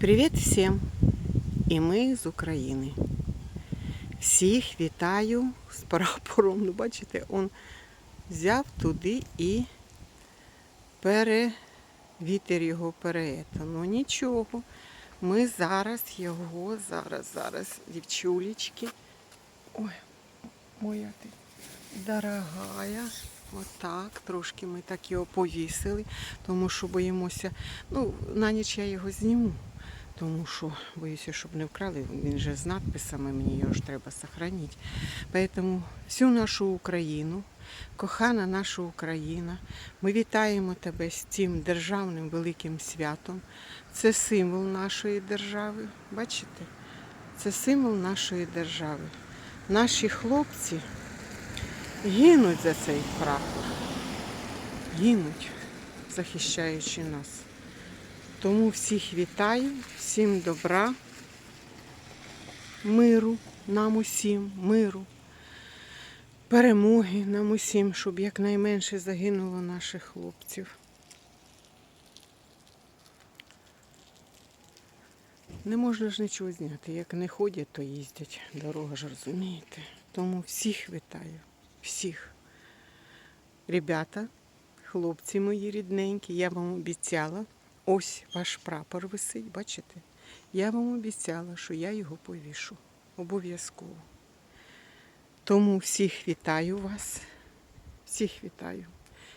Привіт всім! І ми з України. Всіх вітаю з прапором. Ну, бачите, он взяв туди і пере... вітер його переета. Ну нічого. Ми зараз його, зараз, зараз, дівчулечки. Ой, моя ти дорогая. Отак, трошки ми так його повісили, тому що боїмося. Ну, на ніч я його зніму, тому що боюся, щоб не вкрали. Він же з надписами, мені його ж треба сохранити. Тому всю нашу Україну, кохана наша Україна, ми вітаємо тебе з цим державним великим святом. Це символ нашої держави. Бачите? Це символ нашої держави. Наші хлопці гинуть за цей прапор. Гинуть, захищаючи нас. Тому всіх вітаю, всім добра, миру нам усім, миру, перемоги нам усім, щоб якнайменше загинуло наших хлопців. Не можна ж нічого зняти. Як не ходять, то їздять. Дорога ж розумієте. Тому всіх вітаю. Всіх. Ребята, хлопці мої рідненькі, я вам обіцяла. Ось ваш прапор висить, бачите? Я вам обіцяла, що я його повішу. Обов'язково. Тому всіх вітаю вас. Всіх вітаю.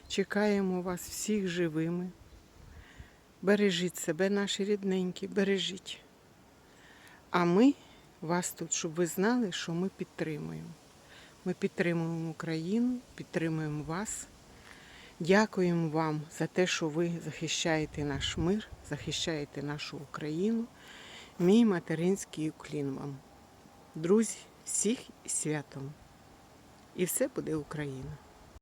Чекаємо вас всіх живими. Бережіть себе, наші рідненькі, бережіть. А ми вас тут, щоб ви знали, що ми підтримуємо. Ми підтримуємо Україну, підтримуємо вас. Дякуємо вам за те, що ви захищаєте наш мир, захищаєте нашу Україну. Мій материнський уклін вам. Друзі, всіх і святом. І все буде Україна.